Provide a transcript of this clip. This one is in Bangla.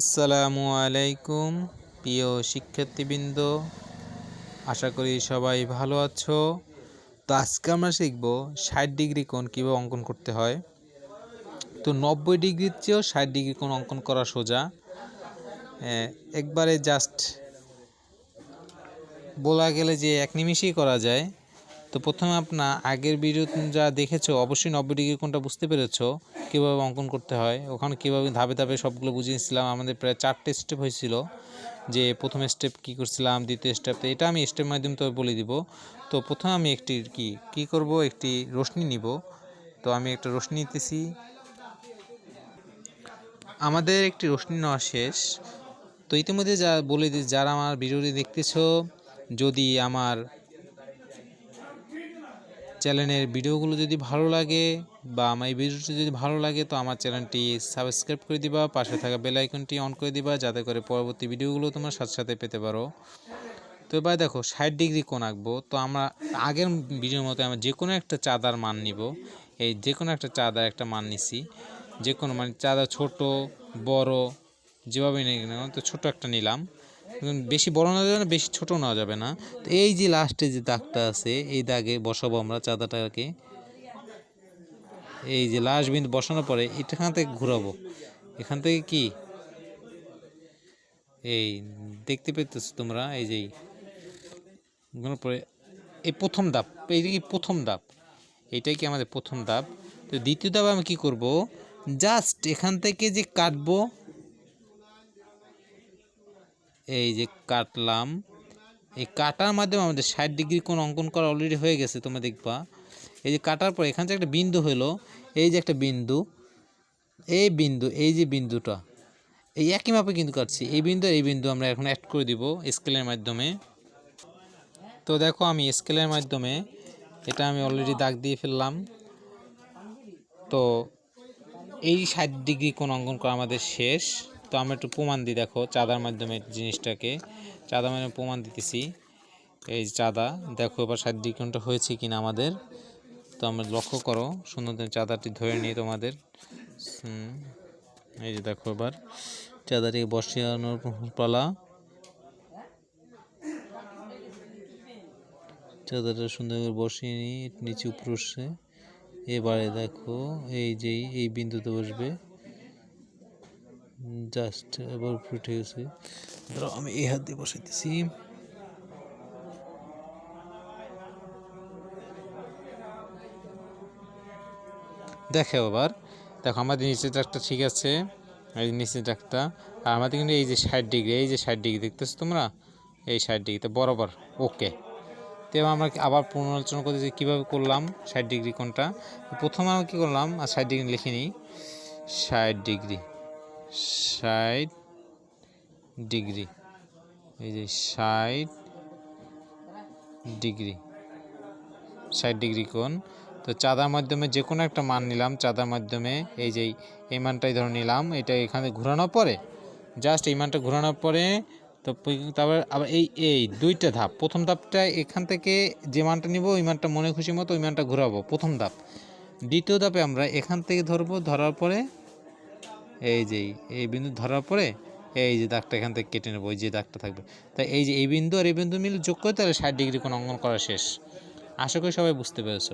আসসালামু আলাইকুম, প্রিয় শিক্ষার্থীবৃন্দ। আশা করি সবাই ভালো আছো। তো আজকে আমরা শিখব ষাট ডিগ্রি কোণ কীভাবে অঙ্কন করতে হয়। তো নব্বই ডিগ্রির চেয়েও ষাট ডিগ্রি কোণ অঙ্কন করা সোজা। একবারে জাস্ট বলা গেলে যে এক নিমিষেই করা যায়। তো প্রথমে আপনার আগের ভিডিও যা দেখেছ, অবশ্যই নব্বই ডিগ্রি কোনটা বুঝতে পেরেছ, কীভাবে অঙ্কন করতে হয়। ওখানে কীভাবে ধাপে ধাপে সবগুলো বুঝিয়েছিলাম আমাদের প্রায় চারটে স্টেপ হয়েছিল, যে প্রথম স্টেপ কী করছিলাম, দ্বিতীয় স্টেপ এটা আমি স্টেপ মাধ্যমে তো বলে দিব। তো প্রথমে আমি একটি কি কি করব? একটি রশ্মি নিব। তো আমি একটা রশ্মি নিতেছি। আমাদের একটি রশ্মি নেওয়া শেষ। তো ইতিমধ্যে যা বলে দিই যারা আমার ভিডিওটি দেখতেছো, যদি আমার চ্যানেলের ভিডিওগুলো যদি ভালো লাগে বা আমার এই ভিডিওটি যদি ভালো লাগে, তো আমার চ্যানেলটি সাবস্ক্রাইব করে দিবা, পাশে থাকা বেল আইকনটি অন করে দিবা, যাতে করে পরবর্তী ভিডিওগুলো তোমার সাথে সাথে পেতে পারো। তো এবার দেখো, ষাট ডিগ্রি কোণ আঁকবো। তো আমরা আগের ভিডিওর মতো আমরা যে কোনো একটা চাঁদার মান নিব। এই যে কোনো একটা চাঁদার একটা মান নিছি। যে কোনো মানে চাঁদা ছোট, বড়, যেভাবে নিই তো ছোট একটা নিলাম। বেশি বড় না যাবে না, বেশি ছোট নেওয়া যাবে না। তো এই যে লাস্টে যে দাগটা আছে, এই দাগে বসাবো আমরা চাঁদাটাকে। এই যে লাস্ট বিন্দু বসানোর পরে এখান থেকে ঘুরাবো। এখান থেকে কি? এই দেখতে পেতেছো তোমরা, এই যে ঘোরানোর পরে এই প্রথম ধাপ, এই যে কি প্রথম ধাপ? এইটাই কি আমাদের প্রথম ধাপ? তো দ্বিতীয় ধাপ আমি কি করব? জাস্ট এখান থেকে যে কাটবো এই যে কাটলাম। এই কাটার মাধ্যমে আমাদের ষাট ডিগ্রি কোণ অঙ্কন করা অলরেডি হয়ে গেছে, তোমরা দেখবা। এই যে কাটার পর এখান থেকে একটা বিন্দু হলো, এই যে একটা বিন্দু, এই বিন্দু, এই যে বিন্দুটা, এই একই মাপে কিন্তু কাটছি। এই বিন্দু এই বিন্দু আমরা এখন অ্যাড করে দিব স্কেলের মাধ্যমে। তো দেখো আমি স্কেলের মাধ্যমে এটা আমি অলরেডি দাগ দিয়ে ফেললাম। তো এই ষাট ডিগ্রি কোণ অঙ্কন করা আমাদের শেষ। তো আমরা একটু প্রমাণ দিই, দেখো, চাঁদার মাধ্যমে জিনিসটাকে। চাঁদা মানে প্রমাণ দিতেছি। এই চাঁদা, দেখো এবার ষাট কোণটা হয়েছে কিনা আমাদের। তো আমরা লক্ষ্য করো সুন্দর চাঁদাটি ধরে নিই তোমাদের। এই যে দেখো এবার চাঁদাটি বসানোর পালা। চাঁদাটা সুন্দর বসিয়ে নিই নিচে উপরে এবারে দেখো, এই যে এই বিন্দুতে বসবে। জাস্ট উপরে উঠে গেছে। ধরো আমি এই হাত দিয়ে বসাইতেছি। দেখো আবার। দেখো, আমাদের নিচের একটা ঠিক আছে। এই নিচের একটা। আর আমাদের কিন্তু এই যে ষাট ডিগ্রি, এই যে ষাট ডিগ্রি দেখতেছো তোমরা? এই ষাট ডিগ্রিতে বরাবর, ওকে। তো আমরা আবার পুনরালোচনা করতে যে কীভাবে করলাম ষাট ডিগ্রি কোনটা প্রথমে আমরা কী করলাম? আর ষাট ডিগ্রি লিখে নিই। ষাট ডিগ্রি। ষাট ডিগ্রি। এই যে ষাট ডিগ্রি। ষাট ডিগ্রি কোণ। তো চাঁদার মাধ্যমে যে কোনো একটা মান নিলাম, চাঁদার মাধ্যমে এই যে এই মানটাই ধরে নিলাম, এটা এখানে ঘোরানোর পরে জাস্ট এই মানটা ঘোরানোর পরে, তো তারপর আবার এই এই দুইটা ধাপ, প্রথম ধাপটা এখান থেকে যে মানটা নিব, ওই মানটা মনে খুশি মতো ওই মানটা ঘোরাবো, প্রথম ধাপ। দ্বিতীয় ধাপে আমরা এখান থেকে ধরবো, ধরার পরে এই যে, এই বিন্দু ধরার পরে এই যে দাগটা এখান থেকে কেটে নেব এই যে দাগটা থাকবে। তাই এই যে এই বিন্দু আর এই বিন্দু মিলে যোগ করে তাহলে ষাট ডিগ্রি কোনো অঙ্কন করা শেষ। আশা করি সবাই বুঝতে পেরেছ।